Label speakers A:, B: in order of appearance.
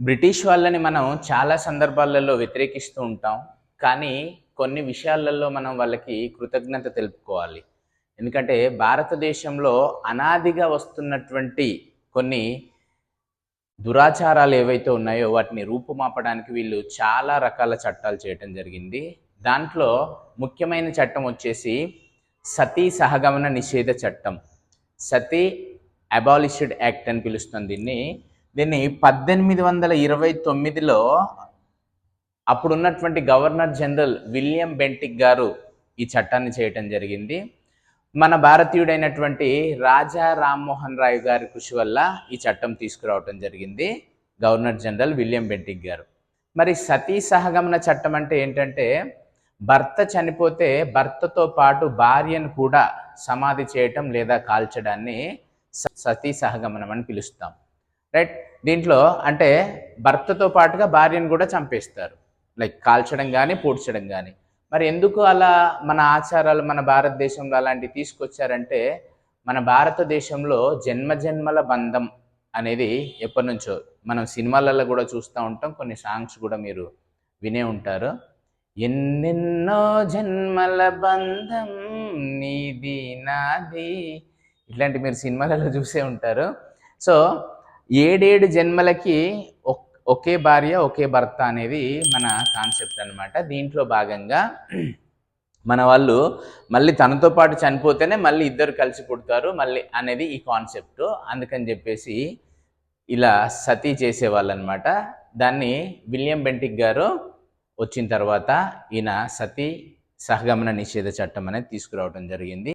A: British వాళ్ళని మనం చాలా సందర్భాలలో వ్యతిరేకిస్తూ ఉంటాం కానీ కొన్ని విషయాలలో మనం వాళ్ళకి కృతజ్ఞత తెలుపుకోవాలి. ఎందుకంటే భారతదేశంలో అనాదిగా వస్తున్నటువంటి కొన్ని దురాచారాలు ఏవైతే ఉన్నాయో వాటిని రూపుమాపడానికి వీళ్ళు చాలా రకాల చట్టాలు చేయటం జరిగింది. దాంట్లో ముఖ్యమైన చట్టం వచ్చేసి సతీ సహగమన నిషేధ చట్టం. సతీ అబాలిషడ్ యాక్ట్ అని పిలుస్తుంది దీన్ని. దీన్ని పద్దెనిమిది వందల ఇరవై తొమ్మిదిలో అప్పుడున్నటువంటి గవర్నర్ జనరల్ విలియం బెంటిక్ గారు ఈ చట్టాన్ని చేయటం జరిగింది. మన భారతీయుడైనటువంటి రాజా రామ్మోహన్ రాయ్ గారి కృషి వల్ల ఈ చట్టం తీసుకురావటం జరిగింది గవర్నర్ జనరల్ విలియం బెంటిక్ గారు. మరి సతీ సహగమన చట్టం అంటే ఏంటంటే భర్త చనిపోతే భర్తతో పాటు భార్యను కూడా సమాధి చేయటం లేదా కాల్చడాన్ని స- సతీ సహగమనం అని పిలుస్తాం. రైట్? దీంట్లో అంటే భర్తతో పాటుగా భార్యను కూడా చంపేస్తారు. లైక్ కాల్చడం కానీ పూడ్చడం కానీ మరి ఎందుకు అలా మన ఆచారాలు మన భారతదేశంలో అలాంటివి తీసుకొచ్చారంటే మన భారతదేశంలో జన్మ జన్మల బంధం అనేది ఎప్పటి నుంచో మనం సినిమాలలో కూడా చూస్తూ ఉంటాం. కొన్ని సాంగ్స్ కూడా మీరు వినే ఉంటారు. ఎన్నెన్నో జన్మల బంధం నీది నాది ఇట్లాంటి మీరు సినిమాలలో చూసే ఉంటారు. సో ఏడేడు జన్మలకి ఒక్- ఒకే భార్య ఒకే భర్త అనేది మన కాన్సెప్ట్ అనమాట దీంట్లో భాగంగా మన వాళ్ళు మళ్ళీ తనతో పాటు చనిపోతేనే మళ్ళీ ఇద్దరు కలిసి పుడతారు మళ్ళీ అనేది ఈ కాన్సెప్ట్. అందుకని చెప్పేసి ఇలా సతీ చేసేవాళ్ళు అనమాట దాన్ని విలియం బెంటిక్ గారు వచ్చిన తర్వాత ఈయన సతీ సహగమన నిషేధ చట్టం అనేది తీసుకురావడం జరిగింది.